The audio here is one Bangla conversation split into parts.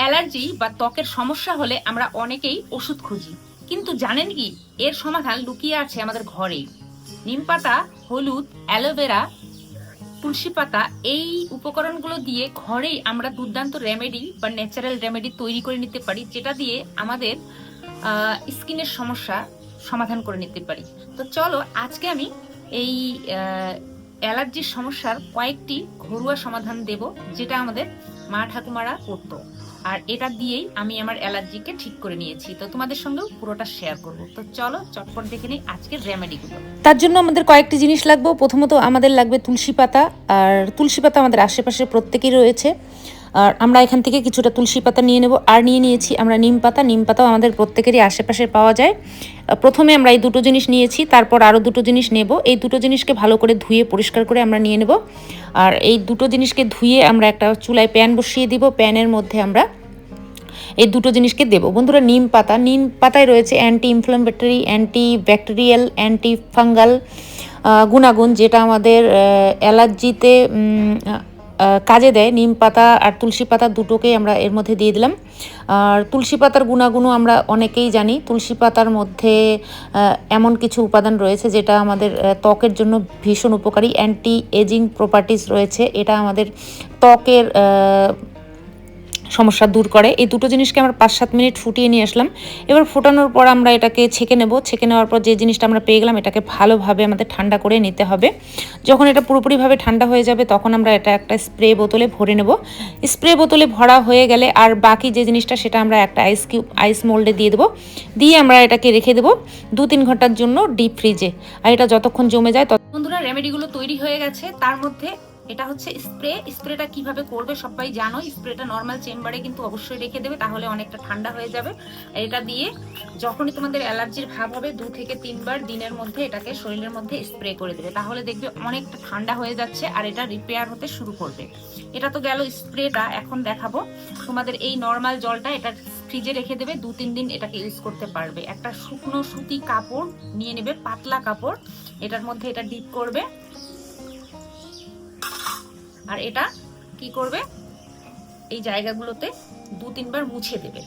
অ্যালার্জি বা ত্বকের সমস্যা হলে আমরা অনেকেই ওষুধ খুঁজি। কিন্তু জানেন কি? এর সমাধান লুকিয়ে আছে আমাদের ঘরেই। নিম পাতা, হলুদ অ্যালোভেরা তুলসী পাতা এই উপকরণগুলো দিয়ে ঘরেই আমরা দুর্দান্ত রেমেডি বা ন্যাচারাল রেমেডি তৈরি করে নিতে পারি, যেটা দিয়ে আমাদের স্কিনের সমস্যা সমাধান করে নিতে পারি। তো চলো, আজকে আমি এই অ্যালার্জির সমস্যার কয়েকটি ঘরোয়া সমাধান দেব, যেটা আমাদের মা ঠাকুমারা করতো। আর এটা দিয়েই আমি আমার অ্যালার্জিকে ঠিক করে নিয়েছি। তো তোমাদের সঙ্গেও পুরোটা শেয়ার করব। তো চলো, চটপট দেখে নিই আজকের রেমেডিগুলো তার জন্য আমাদের কয়েকটি জিনিস লাগবে। প্রথমত আমাদের লাগবে তুলসী পাতা। আর তুলসী পাতা আমাদের আশেপাশে প্রত্যেকেই রয়েছে। আর আমরা এখান থেকে কিছুটা তুলসী পাতা নিয়ে নেব। আর নিয়ে নিয়েছি আমরা নিম পাতা। নিম পাতাও আমাদের প্রত্যেকেরই আশেপাশে পাওয়া যায়। প্রথমে আমরা এই দুটো জিনিস নিয়েছি, তারপর আরও দুটো জিনিস নেব। এই দুটো জিনিসকে ভালো করে ধুয়ে পরিষ্কার করে আমরা নিয়ে নেব। আর এই দুটো জিনিসকে ধুয়ে আমরা একটা চুলায় প্যান বসিয়ে দিব। প্যানের মধ্যে আমরা এই দুটো জিনিসকে দেবো। বন্ধুরা, নিম পাতা। নিম পাতায় রয়েছে anti inflammatory anti bacterial anti fungal গুণাগুণ যেটা আমাদের অ্যালার্জিতে কাজে দেয়। নিম পাতা আর তুলসী পাতা দুটোকেই আমরা এর মধ্যে দিয়ে দিলাম। আর তুলসী পাতার গুণাগুণও আমরা অনেকেই জানি। তুলসী পাতার মধ্যে এমন কিছু উপাদান রয়েছে যেটা আমাদের ত্বকের জন্য ভীষণ উপকারী। অ্যান্টি এজিং প্রপার্টিস রয়েছে। এটা আমাদের ত্বকের সমস্যা দূর করে। এই দুটো জিনিসকে আমরা পাঁচ সাত মিনিট ফুটিয়ে নিয়ে আসলাম। এবার ফোটানোর পর আমরা এটাকে ছেঁকে নেব। ছেঁকে নেওয়ার পর যে জিনিসটা আমরা পেয়ে গেলাম, এটাকে ভালোভাবে আমাদের ঠান্ডা করে নিতে হবে। যখন এটা পুরোপুরিভাবে ঠান্ডা হয়ে যাবে, তখন আমরা এটা একটা স্প্রে বোতলে ভরে নেব। স্প্রে বোতলে ভরা হয়ে গেলে আর বাকি যে জিনিসটা, সেটা আমরা একটা আইস কিউব আইস মোল্ডে দিয়ে দেবো। দিয়ে আমরা এটাকে রেখে দেবো দু তিন ঘণ্টার জন্য ডিপ ফ্রিজে আর এটা যতক্ষণ জমে যায় তত বন্ধুরা রেমেডিগুলো তৈরি হয়ে গেছে। তার মধ্যে এটা হচ্ছে স্প্রে। স্প্রেটা কীভাবে করবে সবাই জানো স্প্রেটা নর্মাল চেম্বারে কিন্তু অবশ্যই রেখে দেবে, তাহলে অনেকটা ঠান্ডা হয়ে যাবে। এটা দিয়ে যখনই তোমাদের অ্যালার্জির ভাব হবে, দু থেকে তিনবার দিনের মধ্যে এটাকে শরীরের মধ্যে স্প্রে করে দেবে। তাহলে দেখবে অনেকটা ঠান্ডা হয়ে যাচ্ছে আর এটা রিপেয়ার হতে শুরু করবে। এটা তো গেল স্প্রেটা, এখন দেখাবো। তোমাদের এই নর্মাল জলটা এটা ফ্রিজে রেখে দেবে, দু তিন দিন এটাকে ইউজ করতে পারবে। একটা শুকনো সুতি কাপড় নিয়ে নেবে, পাতলা কাপড়। এটার মধ্যে এটা ডিপ করবে। আর এটা কি করবে? এই জায়গাগুলোতে দু তিনবার মুছে দেবে।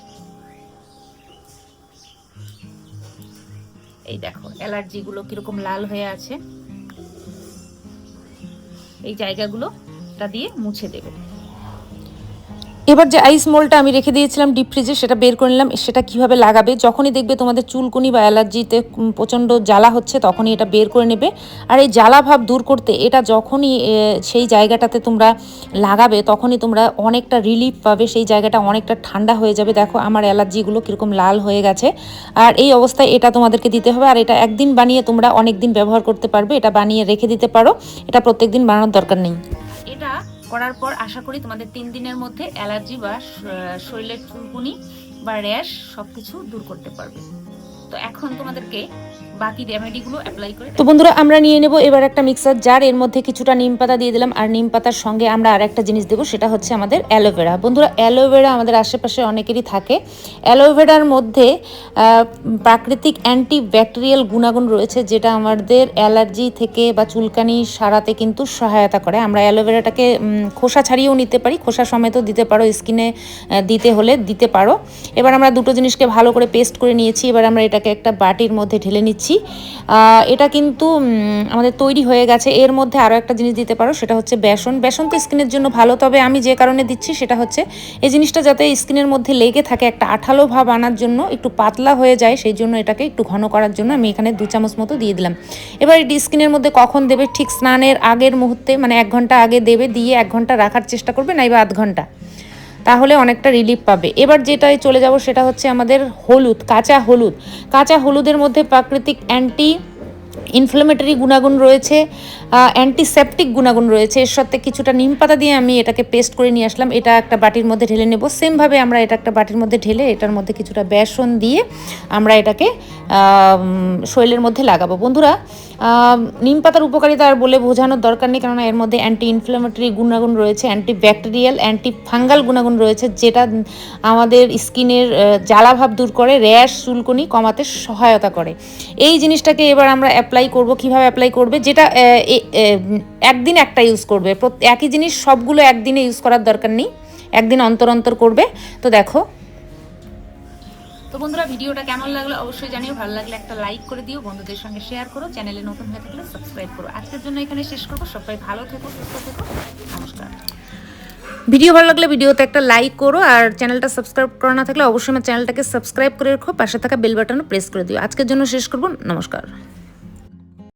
এই দেখো, অ্যালার্জিগুলো কীরকম লাল হয়ে আছে। এই জায়গাগুলো এটা দিয়ে মুছে দেবে। এবার যে আইস মোলটা আমি রেখে দিয়েছিলাম ডিপ ফ্রিজে সেটা বের করে নিলাম, সেটা কীভাবে লাগাবে, যখনই দেখবে তোমাদের চুলকুনি বা অ্যালার্জিতে প্রচণ্ড জ্বালা হচ্ছে, তখনই এটা বের করে নেবে। আর এই জ্বালা ভাব দূর করতে, এটা যখনই সেই জায়গাটাতে তোমরা লাগাবে, তখনই তোমরা অনেকটা রিলিফ পাবে, সেই জায়গাটা অনেকটা ঠান্ডা হয়ে যাবে। দেখো, আমার অ্যালার্জিগুলো কীরকম লাল হয়ে গেছে। আর এই অবস্থায় এটা তোমাদেরকে দিতে হবে, আর এটা একদিন বানিয়ে তোমরা অনেক দিন ব্যবহার করতে পারবে, এটা বানিয়ে রেখে দিতে পারো, এটা প্রত্যেক দিন বানানোর দরকার নেই। এটা করার পর আশা করি তোমাদের তিন দিনের মধ্যে অ্যালার্জি বা শরীরের চুলকুনি বা র্যাশ সবকিছু দূর করতে পারবে। তো এখন তোমাদেরকে অ্যাপ্লাই করে তো বন্ধুরা, আমরা নিয়ে নেব এবার একটা মিক্সার জার এর মধ্যে কিছুটা নিম পাতা দিয়ে দিলাম। আর নিম পাতার সঙ্গে আমরা আর একটা জিনিস দেবো, সেটা হচ্ছে আমাদের অ্যালোভেরা। বন্ধুরা, অ্যালোভেরা আমাদের আশেপাশে অনেকেরই থাকে। অ্যালোভেরার মধ্যে প্রাকৃতিক অ্যান্টি ব্যাকটেরিয়াল গুণাগুণ রয়েছে, যেটা আমাদের অ্যালার্জি থেকে বা চুলকানি সারাতে কিন্তু সহায়তা করে। আমরা অ্যালোভেরাটাকে খোসা ছাড়িয়েও নিতে পারি। খোসা সমেতও দিতে পারো স্কিনে দিতে হলে দিতে পারো। এবার আমরা দুটো জিনিসকে ভালো করে পেস্ট করে নিয়েছি। এবার আমরা এটাকে একটা বাটির মধ্যে ঢেলে নিচ্ছি। আহ, এটা কিন্তু আমাদের তৈরি হয়ে গেছে। এর মধ্যে আরও একটা জিনিস দিতে পারো সেটা হচ্ছে বেসন। বেসন তো স্কিনের জন্য ভালো তবে আমি যে কারণে দিচ্ছি সেটা হচ্ছে এই জিনিসটা যাতে স্কিনের মধ্যে লেগে থাকে একটা আঠালো ভাব আনার জন্য একটু পাতলা হয়ে যায় সেই জন্য এটাকে একটু ঘন করার জন্য আমি এখানে দু চামচ মতো দিয়ে দিলাম। এবার এটি স্কিনের মধ্যে কখন দেবে? ঠিক স্নানের আগের মুহূর্তে মানে এক ঘণ্টা আগে দেবে দিয়ে এক ঘণ্টা রাখার চেষ্টা করবে নাইবা আধ ঘণ্টা। তাহলে অনেকটা রিলিফ পাবে। এবার যেটাই চলে যাব সেটা হচ্ছে আমাদের হলুদ, কাঁচা হলুদ। কাঁচা হলুদের মধ্যে প্রাকৃতিক অ্যান্টি ইনফ্লামেটরি গুণাগুণ রয়েছে অ্যান্টিসেপটিক গুণাগুণ রয়েছে। এর সাথে কিছুটা নিম পাতা দিয়ে আমি এটাকে পেস্ট করে নিয়ে আসলাম। এটা একটা বাটির মধ্যে ঢেলে নেব। সেমভাবে আমরা এটা একটা বাটির মধ্যে ঢেলে এটার মধ্যে কিছুটা বেসন দিয়ে আমরা এটাকে শরীরের মধ্যে লাগাবো। বন্ধুরা নিম পাতার উপকারিতা আর বলে বোঝানোর দরকার নেই, কেননা এর মধ্যে অ্যান্টি ইনফ্লামেটরি গুণাগুণ রয়েছে অ্যান্টি ব্যাকটেরিয়াল অ্যান্টি ফাঙ্গাল গুণাগুণ রয়েছে, যেটা আমাদের স্কিনের জ্বালাভাব দূর করে র্যাশ চুলকুনি কমাতে সহায়তা করে। এই জিনিসটাকে এবার আমরা অ্যাপ্লাই করব কীভাবে অ্যাপ্লাই করবে যেটা একদিন একটা ইউজ করবে। একই জিনিস সবগুলো একদিনে ইউজ করার দরকার নেই একদিন অন্তর অন্তর করবে। তো দেখো। তো বন্ধুরা ভিডিওটা কেমন লাগল অবশ্যই জানিও। ভালো লাগলে একটা লাইক করে দিও বন্ধুদের সঙ্গে শেয়ার করো। চ্যানেলে নতুন হয়ে থাকলে সাবস্ক্রাইব করো। আজকের জন্য এখানে শেষ করব। সবাই ভালো থেকো সুস্থ থেকো। নমস্কার। ভিডিও ভালো লাগলে ভিডিওতে একটা লাইক করো আর চ্যানেলটা সাবস্ক্রাইব করা না থাকলে অবশ্যই আমার চ্যানেলটাকে সাবস্ক্রাইব করে রেখো। পাশে থাকা বেল বাটনও প্রেস করে দিও। আজকের জন্য শেষ করব। নমস্কার।